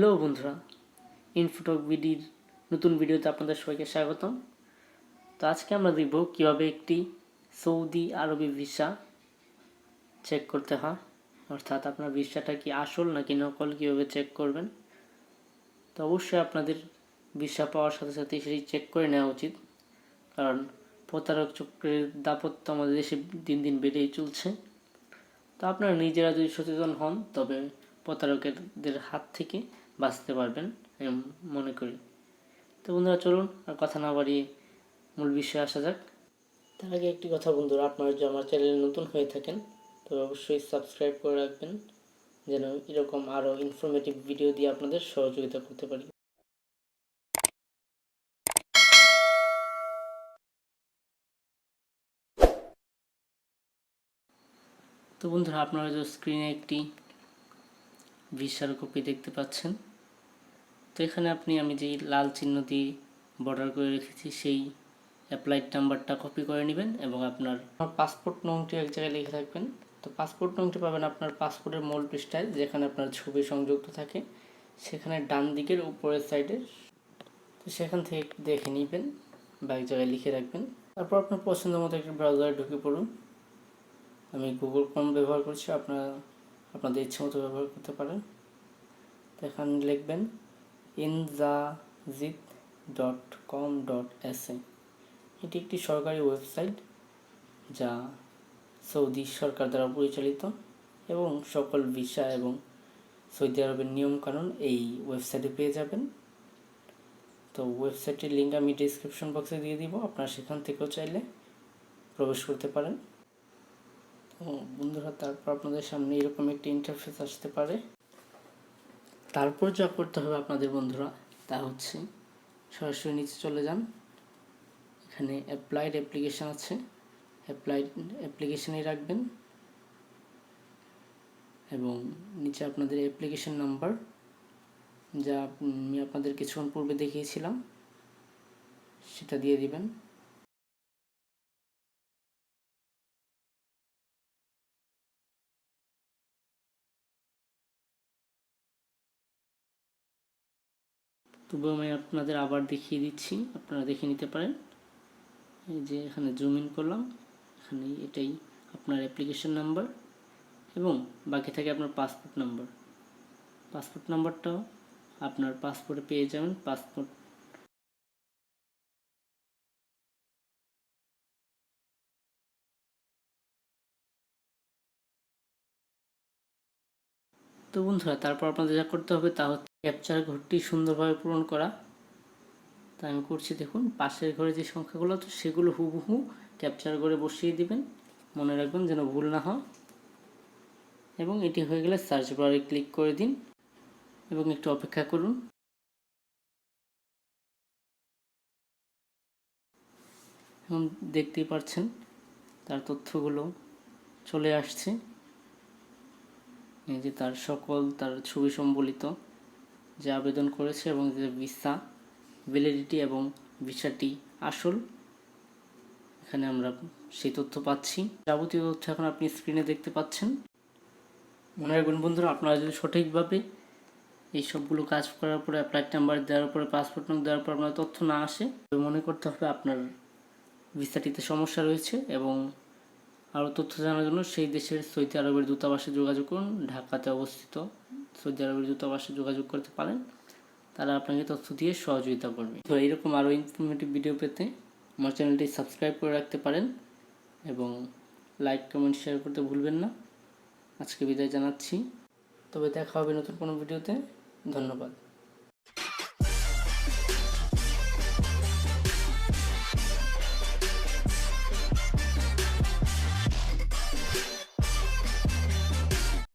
Hello বন্ধুরা ইনফোটক বিডির নতুন ভিডিওতে আপনাদের সবাইকে স্বাগতম। তো আজকে আমরা দেখব কীভাবে একটি সৌদি আরবি ভিসা চেক করতে হয়। অর্থাৎ আপনার ভিসাটা কি আসল নাকি নকল, কীভাবে চেক করবেন। তো অবশ্যই আপনাদের ভিসা পাওয়ার সাথে সাথে সেটি চেক করে নেওয়া উচিত। কারণ প্রতারক চক্রের দাপত্য আমাদের দেশে দিন দিন বেড়েই চলছে। তো আপনারা নিজেরা যদি সচেতন হন, তবে প্রতারকদের হাত থেকে বাঁচতে পারবেন, আমি মনে করি। তো বন্ধুরা, চলুন আর কথা না বাড়িয়ে মূল বিষয়ে আসা যাক। তার আগে একটি কথা বন্ধুরা, আপনারা যদি আমার চ্যানেলে নতুন হয়ে থাকেন তবে অবশ্যই সাবস্ক্রাইব করে রাখবেন, যেন এরকম আরও ইনফরমেটিভ ভিডিও দিয়ে আপনাদের সহযোগিতা করতে পারি। তো বন্ধুরা, আপনারা যে স্ক্রিনে একটি ভিসার কপি দেখতে পাচ্ছেন। তো এখানে আপনি, আমি যেই লাল চিহ্ন দিয়ে বর্ডার করে রেখেছি, সেই অ্যাপ্লাইড নাম্বারটা কপি করে নেবেন এবং আপনার পাসপোর্ট নংটি এক জায়গায় লিখে রাখবেন তো পাসপোর্ট নংটি পাবেন আপনার পাসপোর্টের মূল পৃষ্ঠায়, যেখানে আপনার ছবি সংযুক্ত থাকে। সেখানে ডান দিকের উপরের সাইডে তো সেখান থেকে দেখে নেবেন বা এক জায়গায় লিখে রাখবেন। তারপর আপনার পছন্দ মতো একটি ব্রাউজারে ঢুকে পড়ুন। আমি গুগল ক্রোম ব্যবহার করছি, আপনারা আপনাদের ইচ্ছে মতো ব্যবহার করতে পারেন। তো লিখবেন ইনজাজিত ডট কম ডট এস এটি একটি সরকারি ওয়েবসাইট যা সৌদি সরকার দ্বারা পরিচালিত এবং সকল ভিসা এবং সৌদি আরবের নিয়মকানুন এই ওয়েবসাইটে পেয়ে যাবেন। তো ওয়েবসাইটের লিঙ্ক আমি ডিসক্রিপশন বক্সে দিয়ে দিব, আপনারা সেখান থেকেও চাইলে প্রবেশ করতে পারেন। তো বন্ধুরা, তারপর আপনাদের সামনে এরকম একটি ইন্টারফেস আসতে পারে। তারপর যা করতে হবে আপনাদের বন্ধুরা, তা হচ্ছে সরাসরি নিচে চলে যান। এখানে অ্যাপ্লাইড অ্যাপ্লিকেশান আছে। অ্যাপ্লাইড অ্যাপ্লিকেশানেই রাখবেন। এবং নিচে আপনাদের অ্যাপ্লিকেশান নাম্বার যা আমি আপনাদের কিছুক্ষণ পূর্বে দেখিয়েছিলাম, সেটা দিয়ে দিবেন। তবুও আমি আপনাদের আবার দেখিয়ে দিচ্ছি। আপনারা দেখে নিতে পারেন। এই যে এখানে জুম ইন করলাম। এখানে এটাই আপনার অ্যাপ্লিকেশন নাম্বার এবং বাকি থাকে আপনার পাসপোর্ট নাম্বার পাসপোর্ট নাম্বারটাও আপনার পাসপোর্টে পেয়ে যাবেন। পাসপোর্ট তো বন্ধুরা, তারপর আপনাদের যা করতে হবে তা হচ্ছে ক্যাপচার ঘরটি সুন্দরভাবে পূরণ করা। তা আমি করছি দেখুন, পাশের ঘরে যে সংখ্যাগুলো আছে, সেগুলো হুবহু ক্যাপচার করে বসিয়ে দিবেন। মনে রাখবেন যেন ভুল না হয়। এবং এটি হয়ে গেলে সার্চ বারে ক্লিক করে দিন এবং একটু অপেক্ষা করুন। এখন দেখতেই পাচ্ছেন, তার তথ্যগুলো চলে আসছে। এই যে তার সকল, তার ছবি সম্বলিত। যে আবেদন করেছে এবং যে ভিসা ভ্যালিডিটি এবং ভিসাটি আসল, এখানে আমরা সেই তথ্য পাচ্ছি। যাবতীয় তথ্য এখন আপনি স্ক্রিনে দেখতে পাচ্ছেন। মনে রাখবেন বন্ধুরা, আপনারা যদি সঠিকভাবে এই সবগুলো কাজ করার পরে অ্যাপ্লাইড নাম্বার দেওয়ার পরে পাসপোর্ট নম্বর দেওয়ার পর আপনার তথ্য না আসে, তবে মনে করতে হবে আপনার ভিসাটিতে সমস্যা রয়েছে এবং আরও তথ্য জানার জন্য সেই দেশের সৌদি আরবের দূতাবাসে যোগাযোগ করুন, ঢাকাতে অবস্থিত। সৌদি আরবের দূতাবাসে যোগাযোগ করতে পারেন। তারা আপনাকে তথ্য দিয়ে সহযোগিতা করবে। তো এইরকম আরও ইনফরমেটিভ ভিডিও পেতে আমার চ্যানেলটি সাবস্ক্রাইব করে রাখতে পারেন এবং লাইক কমেন্ট শেয়ার করতে ভুলবেন না। আজকে বিদায় জানাচ্ছি। তবে দেখা হবে নতুন কোনো ভিডিওতে ধন্যবাদ।